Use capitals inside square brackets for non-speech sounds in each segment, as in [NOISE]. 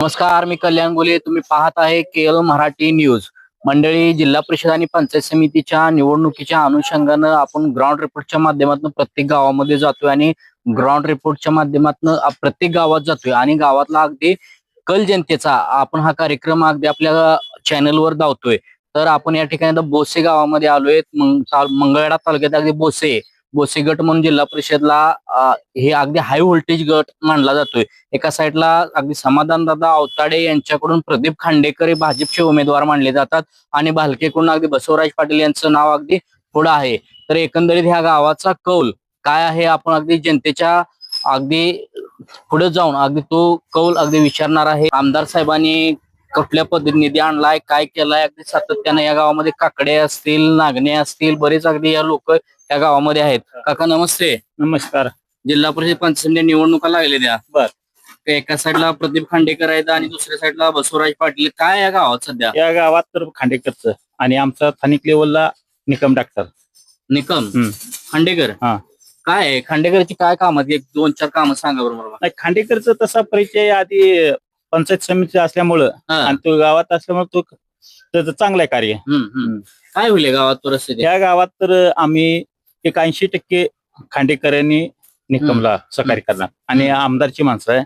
नमस्कार मी कल्याण गोले. तुम्ही पाहत आहे केएल मराठी न्यूज. मंडळी जिल्हा परिषद आणि पंचायत समितीच्या निवडणुकीच्या अनुषंगानं आपण ग्राउंड रिपोर्टच्या माध्यमातून प्रत्येक गावामध्ये जातोय आणि ग्राउंड रिपोर्टच्या माध्यमातून प्रत्येक गावात जातोय. आणि गावातला अगदी कल जनतेचा आपण हा कार्यक्रम अगदी आपल्या चॅनलवर धावतोय. तर आपण या ठिकाणी बोसे गावामध्ये आलोय. मंगळवेढा तालुक्यात अगदी बोसे. बोसे गट म्हणून जिल्हा परिषदला हे अगदी हाय व्होल्टेज गट मानला जातोय. एका साईडला अगदी समाधानदादा अवताडे यांच्याकडून प्रदीप खांडेकर हे भाजपचे उमेदवार मानले जातात आणि भालकेकडून अगदी बसवराज पाटील यांचं नाव अगदी पुढं आहे. तर एकंदरीत ह्या गावाचा कौल काय आहे? आपण अगदी जनतेच्या अगदी पुढे जाऊन अगदी तो कौल अगदी विचारणार आहे. आमदार साहेबांनी कुठल्या पद्धतीने निधी आणलाय काय केलाय अगदी सातत्याने या गावामध्ये काकडे असतील नागणे असतील बरेच अगदी या लोक या गावामध्ये आहेत काका नमस्ते नमस्कार जिल्हा परिषद पंचायत निवडणुका लागलेल्या बर. एका साईडला प्रदीप खांडेकर आहेत आणि दुसऱ्या साईडला बसवराज पाटील काय या गावात सध्या या गावात तर खांडेकरचं आणि आमचा स्थानिक लेवलला निकम डॉक्टर निकम. खांडेकर हा. काय? खांडेकरची काय काम आहेत एक दोन चार कामं सांगा बरोबर. नाही खांडेकरचा तसा परिचय आधी पंचायत समिती असल्यामुळं हा. आणि तो गावात असल्यामुळे तो त्याचं चांगलं आहे कार्य. हम्म, हम्म. काय होईल या गावात परिस्थिती? या गावात तर आम्ही एक ऐंशी टक्के खांडेकरांनी निकमला सहकार्य करणार. आणि आमदारची माणसं आहे.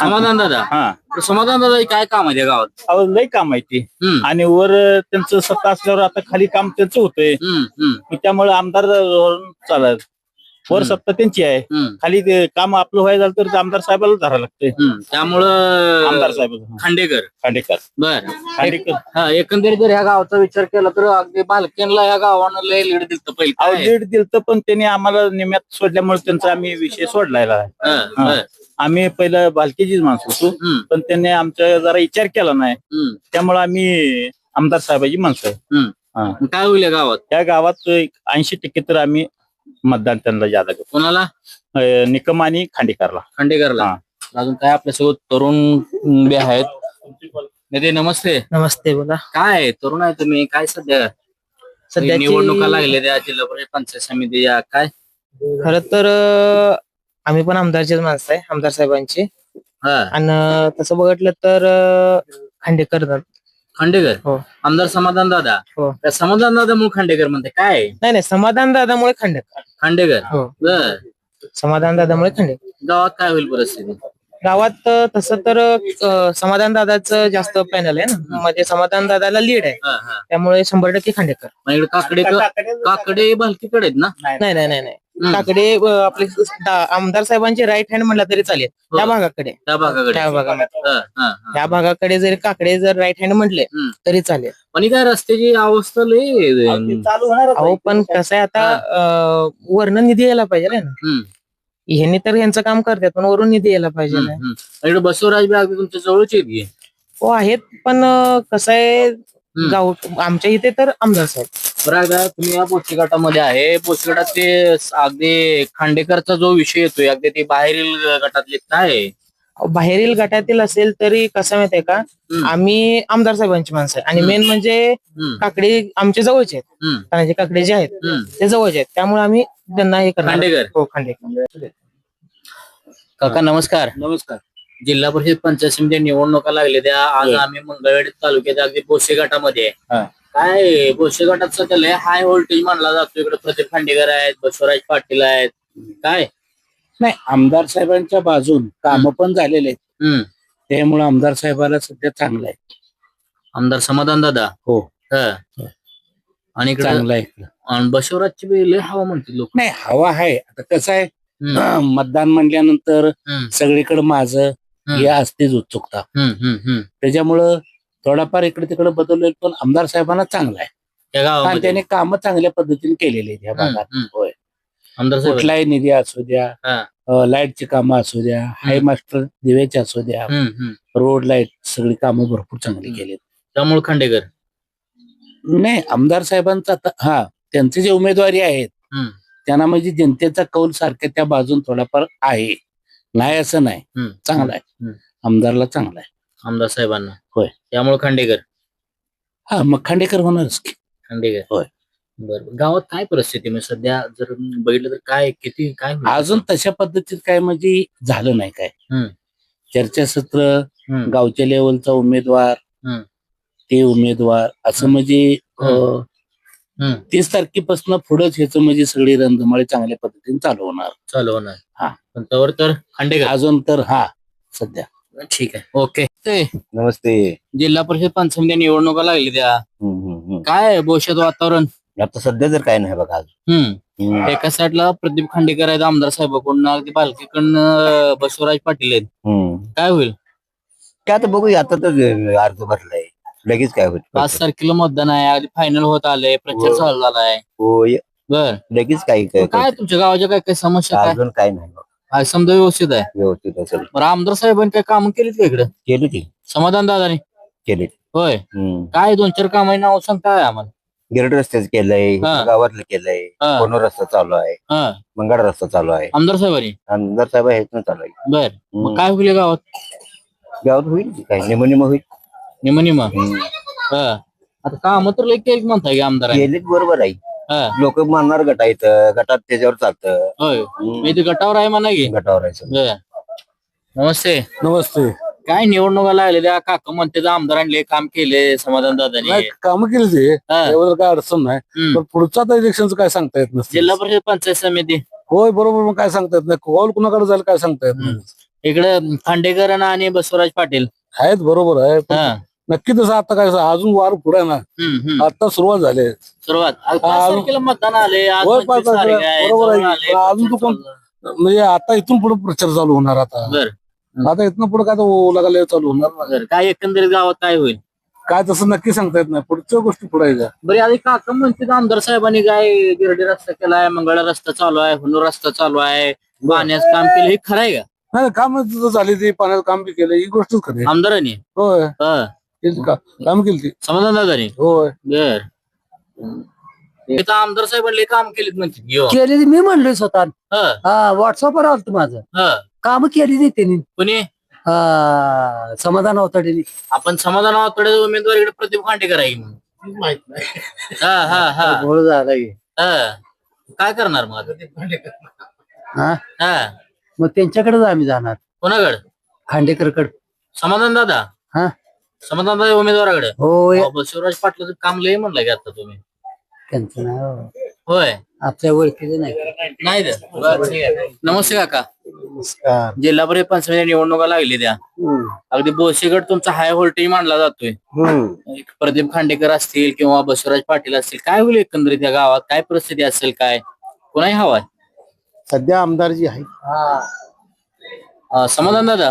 समाधान दादा? हा. समाधान दादा काय काम आहे गावात? अहो, लय काम आहे ती. हम्म, आणि वर त्यांचं सत्ता असल्यावर आता खाली काम त्यांचं होतंय. हम्म, हम्म, त्यामुळे आमदार चालत. वर. सत्ता त्यांची आहे. हम्म, खाली ते काम आपलं व्हायला झालं तर ते आमदार साहेबाला धरावं हम्म. त्यामुळं आमदार साहेब खांडेकर. खांडेकर. बर. खांडेकर. हा एकंदरीत जर ह्या गावाचा विचार केला तर अगदी बालकेनला या गावानं लय लीड दिलं अहो पहिले दीड दिलं पण त्यांनी आम्हाला निम्यात सोडल्यामुळे त्यांचा आम्ही विषय सोडलायला आहे. हा, हा. बर. आम्ही पहिलं बालकीचीच माणसं होतो हम्म, पण त्यांनी आमचा जरा विचार केला नाही. हम्म, त्यामुळे आम्ही आमदार साहेबाची माणसं आहे. हम्म. हा. काय होईल या गावात? त्या गावात ऐंशी टक्के तर आम्ही मतदान त्यांना जादा करतो. कोणाला? अं, निकम आणि खांडेकरला. खांडेकरला. हा. अजून काय आपल्यासोबत तरुण बी आहेत? नेते नमस्ते. नमस्ते बोला. काय आहे? तरुण आहे तुम्ही? काय सध्या? सध्याची निवडणुका लागल्या त्या जिल्हा परिषद पंचायत समिती या काय? खर तर अं, आम्ही पण आमदारचेच माणसं आहे आमदार साहेबांचे. हा. आणि तसं बघितलं तर अं, खांडेकर खांडेकर? हो. आमदार समाधान दादा? हो. त्या समाधान दादा म्हणून खांडेकर म्हणते काय? नाही नाही समाधान दादामुळे खांडेकर. खांडेकर? हो. बर. समाधान दादामुळे खांडेकर. गावात काय होईल परिस्थिती? गावात अं, तसं तर अं, समाधान दादाचं जास्त पॅनल आहे ना. म्हणजे समाधान दादाला लीड आहे. हा, हा. त्यामुळे शंभर टक्के खांडेकर. मग इकडे काकडे काकडे भालकीकडे आहेत ना? नाही नाही नाही नाही. काकडे अं, आपले दा- आमदार साहेबांचे राईट हँड म्हणला तरी चालेल. त्या हो. भागाकडे. त्या भागाकडे. त्या भागामध्ये. हा, हा, हा. त्या भागाकडे जरी काकडे जर राईट हँड म्हटले हम्म. तरी चालेल. पण ही काय रस्त्याची अवस्था लय चालू होणार अहो पण कसं आहे आता अं, वरनं निधी यायला पाहिजे ना. हम्म, ह्यांनी तर यांचं काम करतात पण वरून निधी यायला पाहिजे हम्म, ना हम्म. इकडे बसवराज बी अगदी तुमच्या जवळच आहेत की. हो आहेत पण अं, कसं आहे. गाव आमच्या इथे तर आमदार साहेब. बरं आता तुम्ही या पोस्टी गटामध्ये आहे. पोस्टी गटात ते अगदी खांडेकरचा जो विषय येतोय अगदी ते बाहेरील गटातले काय बाहेरील गटातील असेल तरी कसं माहितीये का? आम्ही आमदार साहेबांची माणसं आहे. आणि. मेन म्हणजे काकडे आमचे जवळचे आहेत. तानाजी काकडे जे आहेत. ते जवळचे आहेत. त्यामुळे आम्ही त्यांना हे करणार खांडेकर. हो खांडेकर. काका नमस्कार. नमस्कार. जिल्हा परिषद पंचायत समिती निवडणुका लागल्या त्या. आज होय. आम्ही मंगळवेढ तालुक्यात अगदी बोसे गटामध्ये हा. आहे काय बोसे गटात सध्या हाय व्होल्टेज मानला जातो इकडे. प्रदीप खांडेकर आहेत बसवराज पाटील आहेत. काय? नाही आमदार साहेबांच्या बाजून काम पण झालेले आहेत. हम्म. त्यामुळे आमदार साहेबाला सध्या चांगलं आहे. आमदार समाधान दादा? हो. हा. आणि इकडे? चांगलं आहे आणि बसवराजची बी लय हवा म्हणते लोक. नाही हवा आहे. आता कसं आहे? [CLEARS THROAT] मतदान म्हणल्यानंतर सगळीकडे माझं हे असतेच उत्सुकता. त्याच्यामुळं थोडाफार इकडे तिकडे बदललेलं पण आमदार साहेबांना चांगला आहे त्या आणि गावामध्ये त्याने काम चांगल्या पद्धतीने केलेली आहेत या हम्म, भागात हम्म. होय आमदार साहेब कुठलाही निधी असू द्या हा. अं, लाईटची कामं असू द्या हाय मास्टर दिव्याची असू द्या हम्म, हम्म. रोड लाइट सगळी कामं भरपूर चांगली हम्म. केलीत त्यामुळे खांडेकर नाही आमदार साहेबांचा आता हा त्यांचे जे उमेदवारी आहेत हम्म. त्यांना म्हणजे जनतेचा कौल सारखा त्या बाजून थोडाफार आहे नाही असं नाही हम्म. चांगला आहे हम्म. आमदारला चांगला आहे आमदार साहेबांना होय. त्यामुळे खांडेकर हा मग खांडेकर होणारच की. खांडेकर होय. बरं गावात काय परिस्थिती म्हणजे सध्या जर बघितलं तर काय किती काय होईल? अजून तशा पद्धतीत काय म्हणजे झालं नाही काय हम्म. चर्चासत्र हम्म. गावच्या लेवलचा उमेदवार हम्म. ते उमेदवार असं म्हणजे हम्म. अं, हम्म. तीस तारखेपासून पुढेच ह्याचं म्हणजे सगळी रंधमाळी चांगल्या पद्धतीने चालू होणार चालू होणार हा. पण त्यावर तर खांडेकर अजून तर हा सध्या ठीक आहे. ओके. ते नमस्ते. जिल्हा परिषद समिती निवडणुका लागली त्या. हम्म, हम्म, हम्म. काय आहे भविष्यात वातावरण? आता सध्या जर काय नाही बघा अजून. हम्म. हम्म, एका साईडला प्रदीप खांडेकर आहेत आमदार साहेबाकडून अगदी पालखीकडनं बसवराज पाटील आहेत. हम्म. काय होईल? काय आता बघूया आता तर अर्ज भरलाय. लगेच काय होईल? पाच तारखेला मतदान आहे अगदी फायनल होत आले प्रचार हो. चालू झालाय. होय. बर. लगेच काय काय काय? तुमच्या गावाच्या काय काय समस्या काय? अजून काय नाही बघ. काय समजा व्यवस्थित आहे. व्यवस्थित असेल बरं आमदार साहेबांनी काय काम केलीत का इकडे? केली ती समाधान दादाने? केली होय. काय दोन चार कामांनी नाव सांगता काय आम्हाला? गिरड रस्त्याचं केलंय हा. गावातलं केलंय हा. रस्ता चालू आहे हा. मंगळ रस्ता चालू आहे. आमदार साहेबांनी? आमदार साहेब हेच चालू आहे. बर. हम्म. मग काय होईल या गावात? गावात होईल की काय? निम निम होईल. निम निम हम्म. हा. आता काम तर लई केली म्हणताय की आमदारांनी. केलीच बरोबर आहे. लोक मानणार गटायत गटात त्याच्यावर चालतं. होय. मी ते गटावर आहे म्हणा की. गटावर आहे सगळं. नमस्ते. नमस्ते. काय निवडणुका लागलेल्या? काका म्हणते आमदारांनी काम केले समाधान दादानी. नाही काम केली ते. हा. त्याबद्दल काय अडचण नाही. हम्म. पण पुढचं आता इलेक्शनचं काय सांगता येत नसतं जिल्हा परिषद पंचायत समिती. होय बरोबर मग काय सांगता येत नाही. कॉल कुणाकडे जाईल काय सांगता येत नाही. इकडे खांडेकर आणि बसवराज पाटील. आहेत बरोबर आहे. पण हा. नक्की तसं आता काय अजून वार पुढे ना. आता सुरुवात झाली. आहे. सुरुवात. आज पाच अजून- तारखेला मतदान आले आज होय, पंचवीस पाच तारखेला. तारीख आहे, बरोबर आहे. जवळ. आले, अजून तू कोण- आहे. म्हणजे आता इथून पुढे प्रचार चालू होणार आता. बर. आता इथून पुढे काय ओलागाले चालू होणार ना. बर काय एकंदरीत गावात काय होईल? काय तसं नक्की सांगता येत नाही. पुढच्या गोष्टी पुढे यायच्या बरे आधी काका म्हणते आमदार साहेबांनी काय गिरडी रस्ता केलाय मंगळा रस्ता चालू आहे हुनूर रस्ता चालू आहे पाण्याचं काम केलं हे खरं आहे का? नाही काम झाली ती पाण्याचं काम बी केलं ही गोष्टच खरी आहे. आमदारांनी? होय. हा. केली का? काम केली ती समाधान दादानी होय. बर. इथं आमदार साहेबांनी काम केलीत म्हणते. घेऊ केली मी म्हणलोय स्वतः. हा. हा व्हॉट्सअपवर आलत माझं. हा. काम केली नाही त्यांनी. कोणी? हा, समाधान अवताडेनी आपण समाधान आवकडे उमेदवार इकडे प्रदीप खांडेकर आहे म्हणून. माहीत नाही. हा हा हा. गोळ झाला की. हा. काय करणार मग आता? हा? हा. मग त्यांच्याकडेच आम्ही जाणार. कोणाकडे? खांडेकरकड. समाधान दादा? हा. समाधान दादा उमेदवाराकडे अहो, शिवराज पाटलाचं काम लय म्हणलं की आता तुम्ही. त्यांचं नाव? होय. आपल्या ओळखीचं नाही. नाही रे. बरं, ठीक आहे. नमस्ते काका. नमस्कार. जिल्हा परिषद पंचमी निवडणुका लागली त्या. अगदी बोसेगड तुमचा हाय व्होल्टेज मानला जातोय. एक प्रदीप खांडेकर असतील किंवा बसवराज पाटील असतील काय होईल एकंदरीत या गावात? काय परिस्थिती असेल काय? कोणाही हवाय? सध्या आमदार जी आहे अं, समाधान दादा?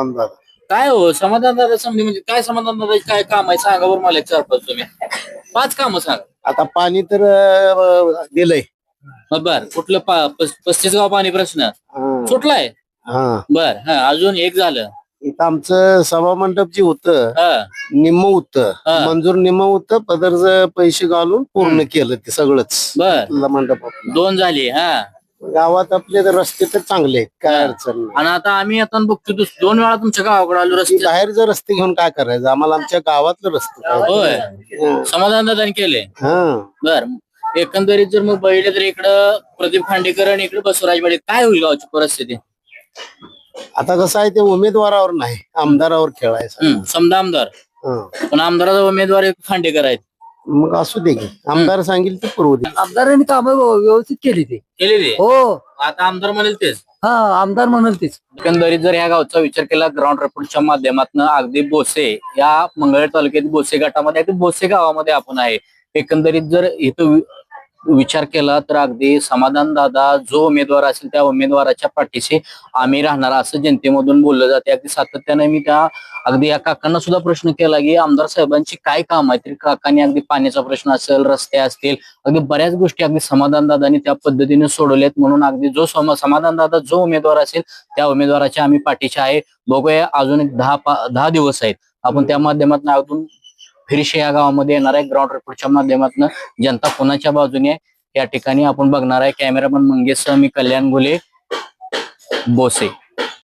आमदार काय हो समाधान दादा समजे म्हणजे काय समाधान दादा काय काम आहे? सांगा बरं मला एक चार पाच तुम्ही. पाच काम सांगा. आता पाणी तर अं, दिलंय बर कुठलं पा- पस- पस्तीस गाव पाणी प्रश्न? सुटलाय? हा. बर हा अजून एक झालं. इथं आमचं सभा मंडप जे होतं हा. निम्म होतं हा. मंजूर निम्म होतं पदरच पैसे घालून पूर्ण केलं ते सगळंच. बर. मंडप दोन झाली हा. गावात आपले तर रस्ते तर चांगले आहेत काय. अडचण नाही. आणि आता आम्ही आता बघतो दुस- दोन वेळा तुमच्या गावाकडे आलो रस्ते. बाहेरचे रस्ते घेऊन काय करायचं? आम्हाला आमच्या गावातलं रस्ते होय. समाधान दादाने केले. हा. बर. एकंदरीत जर मग बघितलं तर इकडं प्रदीप खांडेकर आणि इकडे बसवराज पाटील काय होईल गावची परिस्थिती? आता कसं आहे ते उमेदवारावर नाही आमदारावर खेळायचं हम्म, समजा आमदार. पण आमदाराचा उमेदवार एक खांडेकर आहेत. मग असू दे की. आमदार सांगेल ते पुरवू दे. आमदारांनी काम व्यवस्थित केली ते. केले ते? हो. आता आमदार म्हणेल तेच. हा आमदार म्हणाल तेच. एकंदरीत जर ह्या गावचा विचार केला ग्राउंड रिपोर्टच्या माध्यमातून अगदी बोसे या मंगळ तालुक्यात बोसे गटामध्ये अगदी बोसे गावामध्ये आपण आहे. एकंदरीत जर इथं वि- विचार केला तर अगदी समाधान दादा जो उमेदवार असेल त्या उमेदवाराच्या पाठीशी आम्ही राहणार असं जनतेमधून बोललं जाते. अगदी सातत्याने मी त्या अगदी या काकांना सुद्धा प्रश्न केला की आमदार साहेबांची काय काम आहे? तरी काकांनी अगदी पाण्याचा प्रश्न असेल रस्ते असतील अगदी बऱ्याच गोष्टी अगदी समाधान दादानी त्या पद्धतीने सोडवल्यात. म्हणून अगदी जो समाधान दादा जो उमेदवार असेल त्या उमेदवाराच्या आम्ही पाठीशी आहे. बघूया अजून एक दहा पा- दहा दिवस आहेत. आपण त्या माध्यमातून अजून फिरशे या गावामध्ये येणार आहे. ग्राउंड रिपोर्टच्या माध्यमातून जनता कोणाच्या बाजूने या ठिकाणी आपण बघणार आहे. कॅमेरामन मंगेश मी कल्याण गुले बोसे.